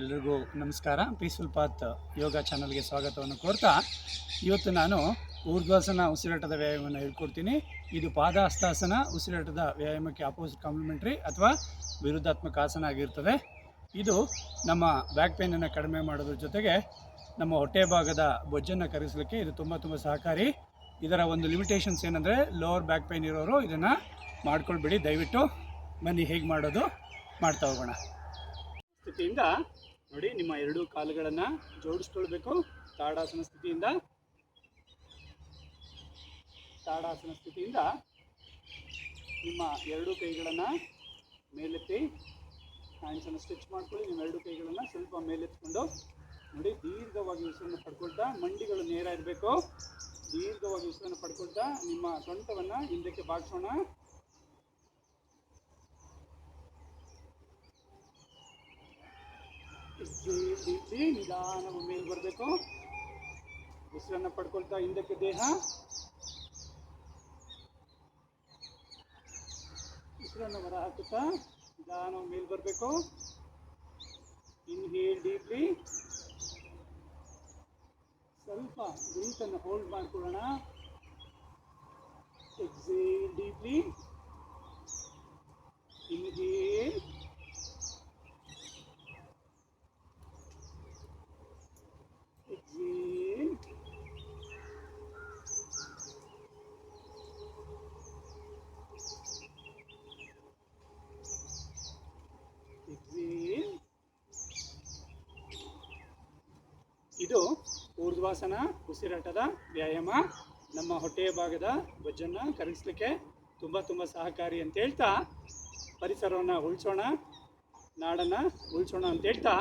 ಎಲ್ರಿಗೂ ನಮಸ್ಕಾರ. Peaceful path ಯೋಗ ಚಾನಲ್ಗೆ ಸ್ವಾಗತವನ್ನು ಕೋರ್ತಾ ಇವತ್ತು ನಾನು ಊರ್ಧ್ವಾಸನ ಉಸಿರಾಟದ ವ್ಯಾಯಾಮವನ್ನು ಹೇಳ್ಕೊಡ್ತೀನಿ. ಇದು ಪಾದ ಹಸ್ತಾಸನ ಉಸಿರಾಟದ ವ್ಯಾಯಾಮಕ್ಕೆ ಅಪೋಸಿಟ್ ಕಾಂಪ್ಲಿಮೆಂಟ್ರಿ ಅಥವಾ ವಿರುದ್ಧಾತ್ಮಕ ಆಸನ ಆಗಿರ್ತದೆ. ಇದು ನಮ್ಮ ಬ್ಯಾಕ್ ಪೇನನ್ನು ಕಡಿಮೆ ಮಾಡೋದ್ರ ಜೊತೆಗೆ ನಮ್ಮ ಹೊಟ್ಟೆ ಭಾಗದ ಬೊಜ್ಜನ್ನು ಕರಗಿಸಲಿಕ್ಕೆ ಇದು ತುಂಬ ತುಂಬ ಸಹಕಾರಿ. ಇದರ ಒಂದು ಲಿಮಿಟೇಷನ್ಸ್ ಏನಂದರೆ ಲೋವರ್ ಬ್ಯಾಕ್ ಪೇನ್ ಇರೋರು ಇದನ್ನು ಮಾಡ್ಕೊಳ್ಬೇಡಿ. ದಯವಿಟ್ಟು ಬನ್ನಿ ಹೇಗೆ ಮಾಡೋದು ಮಾಡ್ತಾ ಹೋಗೋಣ. ಸ್ಥಿತಿಯಿಂದ ನೋಡಿ, ನಿಮ್ಮ ಎರಡು ಕಾಲುಗಳನ್ನು ಜೋಡಿಸ್ಕೊಳ್ಬೇಕು. ತಾಡಾಸನ ಸ್ಥಿತಿಯಿಂದ. ತಾಡಾಸನ ಸ್ಥಿತಿಯಿಂದ ನಿಮ್ಮ ಎರಡು ಕೈಗಳನ್ನು ಮೇಲೆತ್ತಿ ಹ್ಯಾಂಡ್ಸನ್ನು ಸ್ಟಿಚ್ ಮಾಡ್ಕೊಳ್ಳಿ. ನಿಮ್ಮ ಎರಡು ಕೈಗಳನ್ನು ಸ್ವಲ್ಪ ಮೇಲೆತ್ಕೊಂಡು ನೋಡಿ, ದೀರ್ಘವಾಗಿ ಉಸಿರನ್ನು ಪಡ್ಕೊಳ್ತಾ ಮಂಡಿಗಳು ನೇರ ಇರಬೇಕು. ದೀರ್ಘವಾಗಿ ಉಸಿರನ್ನು ಪಡ್ಕೊಳ್ತಾ ನಿಮ್ಮ ಸೊಂಟವನ್ನು ಹಿಂದಕ್ಕೆ ಬಾಗಿಸೋಣ. ರೀತಿ ನಿಧಾನವಾಗಿ ಮೇಲೆ ಬರಬೇಕು. ಉಸಿರನ್ನು ಪಡ್ಕೊಳ್ತಾ ಹಿಂದಕ್ಕೆ ದೇಹ. ಉಸಿರನ್ನು ಹೊರ ಹಾಕುತ್ತಾ ನಿಧಾನವು ಮೇಲೆ ಬರಬೇಕು. ಇನ್ಹೇಲ್ ಡೀಪ್ಲಿ ಸ್ವಲ್ಪ ಬ್ರೀತನ್ನು ಹೋಲ್ಡ್ ಮಾಡ್ಕೊಳ್ಳೋಣ. ಎಕ್ಸೇಲ್ ಡೀಪ್ಲಿ ಇದು ಊರ್ಧ್ವಾಸನ ಉಸಿರಾಟದ ವ್ಯಾಯಾಮ. ನಮ್ಮ ಹೊಟ್ಟೆಯ ಭಾಗದ ಬೊಜ್ಜನ್ನು ಕರಗಿಸ್ಲಿಕ್ಕೆ ತುಂಬ ತುಂಬ ಸಹಕಾರಿ ಅಂತ ಹೇಳ್ತಾ ಪರಿಸರವನ್ನು ಉಳಿಸೋಣ, ನಾಡನ್ನು ಉಳಿಸೋಣ ಅಂತ ಹೇಳ್ತಾ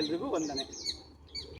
ಎಲ್ರಿಗೂ ವಂದನೆ.